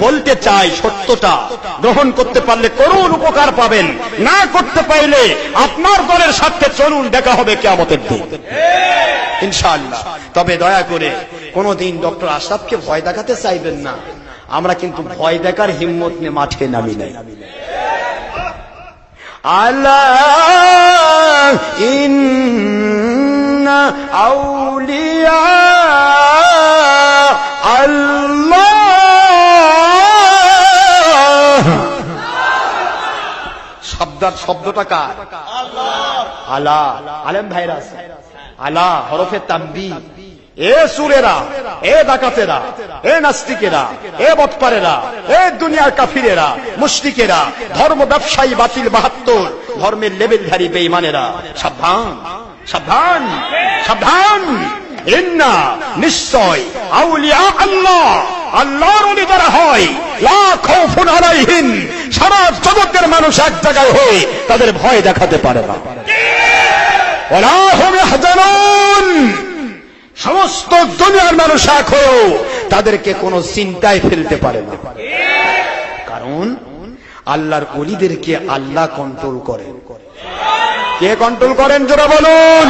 বলতে চাই সত্যটা। গ্রহণ করতে পারলে করুন উপকার পাবেন। না করতে পারলে আপনার দলের স্বার্থে চলুন, দেখা হবে কেমতের দিন। ইনশাআল্লাহ। তবে দয়া করে কোনদিন ডক্টর আশরাফকে ভয় দেখাতে চাইবেন না। আমরা কিন্তু ভয় দেখার হিম্মত নিয়ে মাঠে নামি নাই। আল্লাহ, ইন্না আউলিয়া শব্দ শব্দটা কার? আলা। আলেম ভাইরা আলা, হরফে তাম্বি এ সুরেরা, এ ডাকাতেরা, এ নাস্তিকেরা, এ বৎপারেরা, এ দুনিয়ার কাফিরেরা, মুশরিকেরা, ধর্ম ব্যবসায়ী, বাতিল, বাহাত্তর, ধর্মের লেবেলধারী, বেঈমানেরা। সাবধান সাবধান সাবধান। ইন্না নিশ্চয় আউলিয়া আল্লাহ। আল্লাহর অলি যারা হয় সারা জগতের মানুষ এক জায়গায় হয়ে তাদের ভয় দেখাতে পারে না। সমস্ত দুনিয়ার মানুষ এক হয়েও তাদেরকে কোনো চিন্তায় ফেলতে পারে না। কারণ আল্লাহর অলিদেরকে আল্লাহ কন্ট্রোল করেন কে কন্ট্রোল করেন? যারা বলুন।